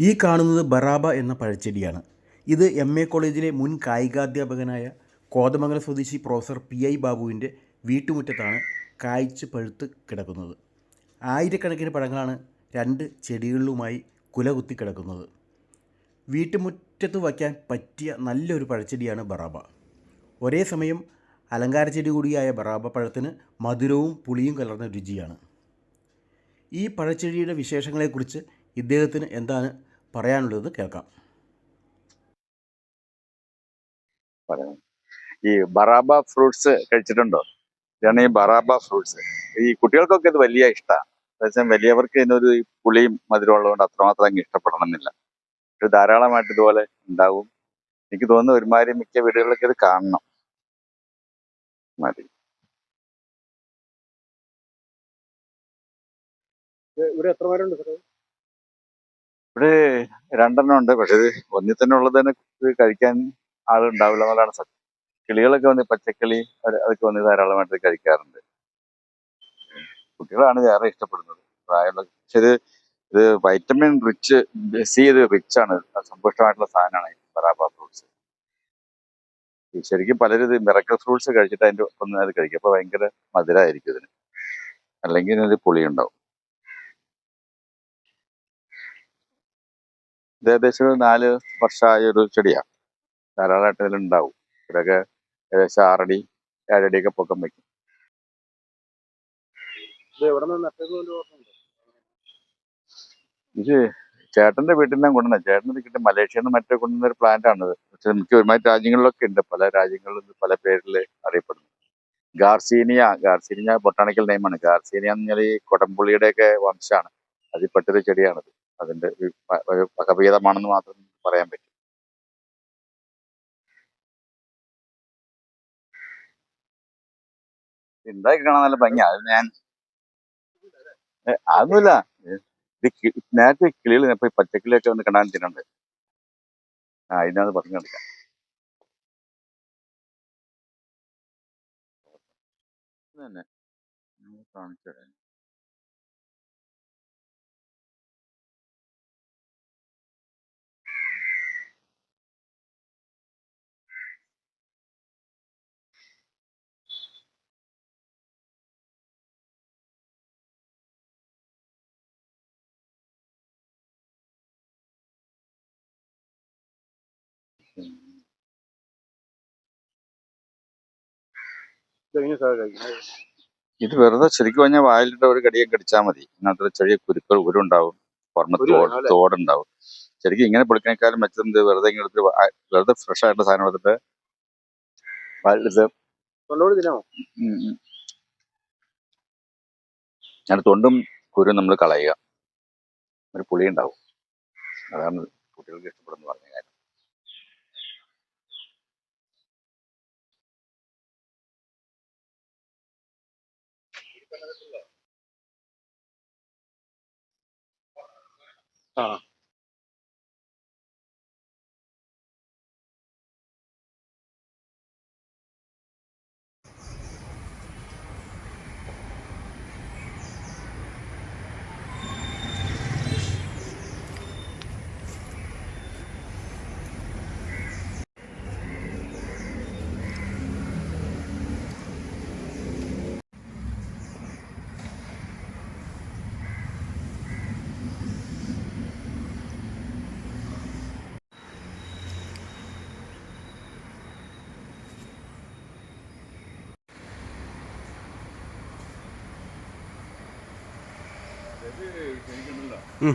ഈ കാണുന്നത് ബറാബ എന്ന പഴച്ചെടിയാണ്. ഇത് എം എ കോളേജിലെ മുൻ കായികാധ്യാപകനായ കോതമംഗലം സ്വദേശി പ്രൊഫസർ പി ഐ ബാബുവിന്റെ വീട്ടുമുറ്റത്താണ് കായ്ച്ച് പഴുത്ത് കിടക്കുന്നത്. ആയിരക്കണക്കിന് പഴങ്ങളാണ് രണ്ട് ചെടികളിലുമായി കുലകുത്തി കിടക്കുന്നത്. വീട്ടുമുറ്റത്ത് വയ്ക്കാൻ പറ്റിയ നല്ലൊരു പഴച്ചെടിയാണ് ബറാബ. ഒരേ സമയം അലങ്കാര ചെടി കൂടിയായ ബറാബ പഴത്തിന് മധുരവും പുളിയും കലർന്ന രുചിയാണ്. ഈ പഴച്ചെടിയുടെ വിശേഷങ്ങളെക്കുറിച്ച് ഇദ്ദേഹത്തിന് എന്താണ് പറയാനുള്ളത് കേൾക്കാം. ഈ ബറാബ ഫ്രൂട്ട്സ് കഴിച്ചിട്ടുണ്ടോ? ഇതാണ് ഈ ബറാബ ഫ്രൂട്ട്സ്. ഈ കുട്ടികൾക്കൊക്കെ ഇത് വലിയ ഇഷ്ടമാണ് എന്താ വലിയവർക്ക് ഇതിനൊരു പുളിയും മധുരം ഉള്ളതുകൊണ്ട് അത്രമാത്രം അങ്ങ് ഇഷ്ടപ്പെടണമെന്നില്ല. ഇത് ധാരാളമായിട്ട് ഇതുപോലെ ഉണ്ടാവും. എനിക്ക് തോന്നുന്നു ഒരുമാതിരി മിക്ക വീടുകളിലൊക്കെ ഇത് കാണണം. മതി. ഇവിടെ എത്ര പേരുണ്ട് സാറേ? ഇവിടെ രണ്ടെണ്ണം ഉണ്ട്. പക്ഷെ ഇത് ഒന്നിൽ തന്നെ ഉള്ളത് തന്നെ ഇത് കഴിക്കാൻ ആളുണ്ടാവില്ല എന്നുള്ളതാണ് സത്യം. കിളികളൊക്കെ വന്ന് പച്ചക്കിളി അത് അതൊക്കെ വന്ന് ധാരാളമായിട്ട് കഴിക്കാറുണ്ട്. കുട്ടികളാണ് ഏറെ ഇഷ്ടപ്പെടുന്നത്. പ്രായമുള്ള പക്ഷെ ഇത് ഇത് വൈറ്റമിൻ റിച്ച് സി ഇത് റിച്ച് ആണ്. സമ്പുഷ്ടമായിട്ടുള്ള സാധനമാണ്. പറാബ ഫ്രൂട്ട്സ് ശരിക്കും പലരും ഇത് മിറക്കൽ ഫ്രൂട്ട്സ് കഴിച്ചിട്ട് അതിന്റെ ഒപ്പം അത് കഴിക്കും. അപ്പൊ ഭയങ്കര മധുരമായിരിക്കും ഇതിന്. അല്ലെങ്കിൽ ഇതിന് പുളി ഇത് ഏകദേശം ഒരു നാല് വർഷമായ ഒരു ചെടിയാണ്. ധാരാളമായിട്ട് ഇതിലുണ്ടാവും ഇവിടെയൊക്കെ ഏകദേശം ആറടി ഏഴടിയൊക്കെ പൊക്കം വയ്ക്കും. ഇത് ചേട്ടന്റെ വീട്ടിൽ നിന്നും കൊണ്ടുവന്ന ചേട്ടന് കിട്ടിയ മലേഷ്യയിൽ നിന്ന് മറ്റേ കൊണ്ടുവന്ന ഒരു പ്ലാന്റ് ആണത്. പക്ഷെ മിക്ക ഒരുമാതിരി രാജ്യങ്ങളിലൊക്കെ ഉണ്ട്. പല രാജ്യങ്ങളിലും പല പേരിൽ അറിയപ്പെടുന്നു. ഗാർസീനിയ ഗാർസീനിയ ബൊട്ടാണിക്കൽ നെയിമാണ്. ഗാർസീനിയ എന്ന് പറഞ്ഞാൽ ഈ കൊടംപുള്ളിയുടെ ഒക്കെ വംശമാണ്. അതിൽപ്പെട്ടൊരു ചെടിയാണത്. അതിന്റെ ഒരു വകഭേദമാണെന്ന് മാത്രം പറയാൻ പറ്റും. ഉണ്ടാക്കി കാണാൻ നല്ല ഭംഗിയാ അത് ഞാൻ അതൊന്നുമില്ല. ഇത് നേരത്തെ കിളികൾ ഇപ്പൊ പച്ചക്കിളിയൊക്കെ വന്ന് കണ്ടാൻ തിന്നുണ്ട്? ആ അതിനകത്ത് പറഞ്ഞു എടുക്കാം ഇത് തന്നെ കാണിച്ചു തരാം. ഇത് വെറുതെ ശരിക്കും പറഞ്ഞാൽ വായിലിട്ട് ഒരു കടിയൊക്കെ കടിച്ചാൽ മതി. ഇതിനകത്ത് ചെറിയ കുരുക്കൾ ഉരുണ്ടാവും. പുറമെ തോടുണ്ടാവും. ശരിക്കും ഇങ്ങനെ പൊളിക്കണേക്കാളും മെച്ചം ഇത് വെറുതെ ഇങ്ങനെ എടുത്ത് വെറുതെ ഫ്രഷ് ആയിട്ടുള്ള സാധനം എടുത്തിട്ട് വായിലെടുത്ത് ഞാൻ തൊണ്ടും കുരു നമ്മൾ കളയുക. ഒരു പുളി ഉണ്ടാവും അതാണ് കുട്ടികൾക്ക് ഇഷ്ടപ്പെടുന്ന പറഞ്ഞ കാര്യം. ആ ഉം.